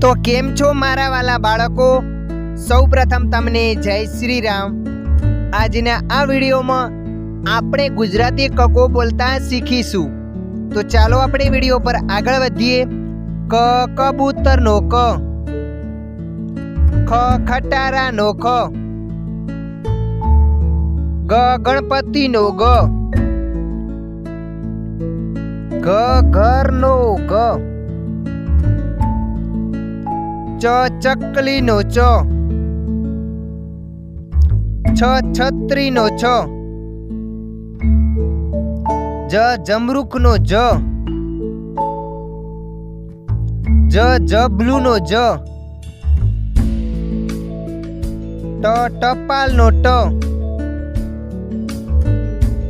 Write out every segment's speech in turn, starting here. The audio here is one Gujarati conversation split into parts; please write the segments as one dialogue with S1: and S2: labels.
S1: તો કેમ છો મારા વાલા બાળકો? સૌ પ્રથમ તમને જય શ્રી રામ આજના આ વિડીયોમાં આપણે ગુજરાતી કકો બોલતા શીખીશું. તો ચાલો આપણે વીડિયો પર આગળ વધીએ. ક, કબૂતરનો ક. ખ, ખટારાનો ખ. ગ, ગણપતિનો ગ. ઘ ઘરનો ગ. ચ ચકલીનો ચ છ છત્રીનો છ. જ જમરૂખનો જ. જ જબલુનો જ. ટ ટપાલનો ટ.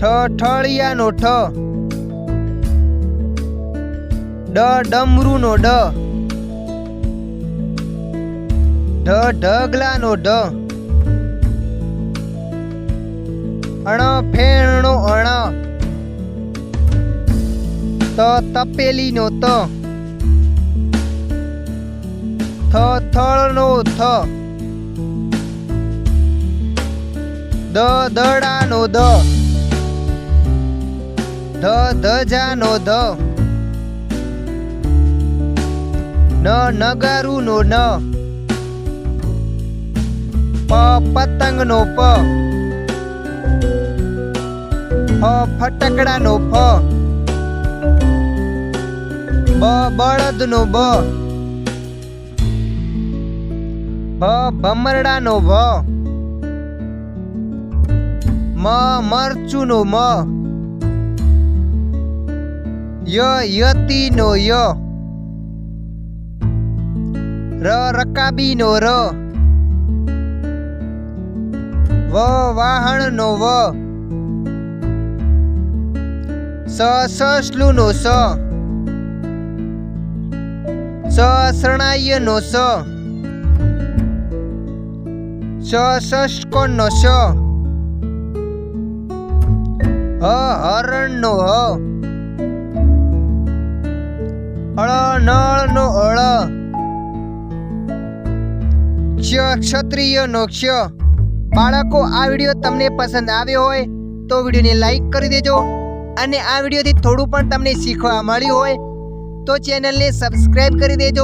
S1: ઠ ઠળિયાનો ઠ. ડ ડમરૂનો ડ. ઢ ઢગલાનો ઢ અણ, ફેણનો અણ. ત, તપેલીનો ત. થ, થળનો થ. દ, દડાનો દ. ધ, ધજાનો ધ. ન, નગારુનો ન. प पतंग नो प फ फटकड़ा नो फ ब बड़द नो ब भ भमरड़ा नो भ म मर्चु नो म य यति नो य र रकाबी नो र વ વાહણનો વ. સ સસલુનો સ. સ શરણાઈનો સ. સ ષષ્કોણનો સ. હ હરણનો હ. અળ નળનો અળ. ક્ષ ક્ષત્રિયનો ક્ષ. બાળકો, આ વીડિયો તમને પસંદ આવ્યો હોય તો વિડીયોને લાઈક કરી દેજો અને આ વિડીયોથી થોડું પણ તમને શીખવા મળ્યું હોય તો ચેનલને સબસ્ક્રાઈબ કરી દેજો.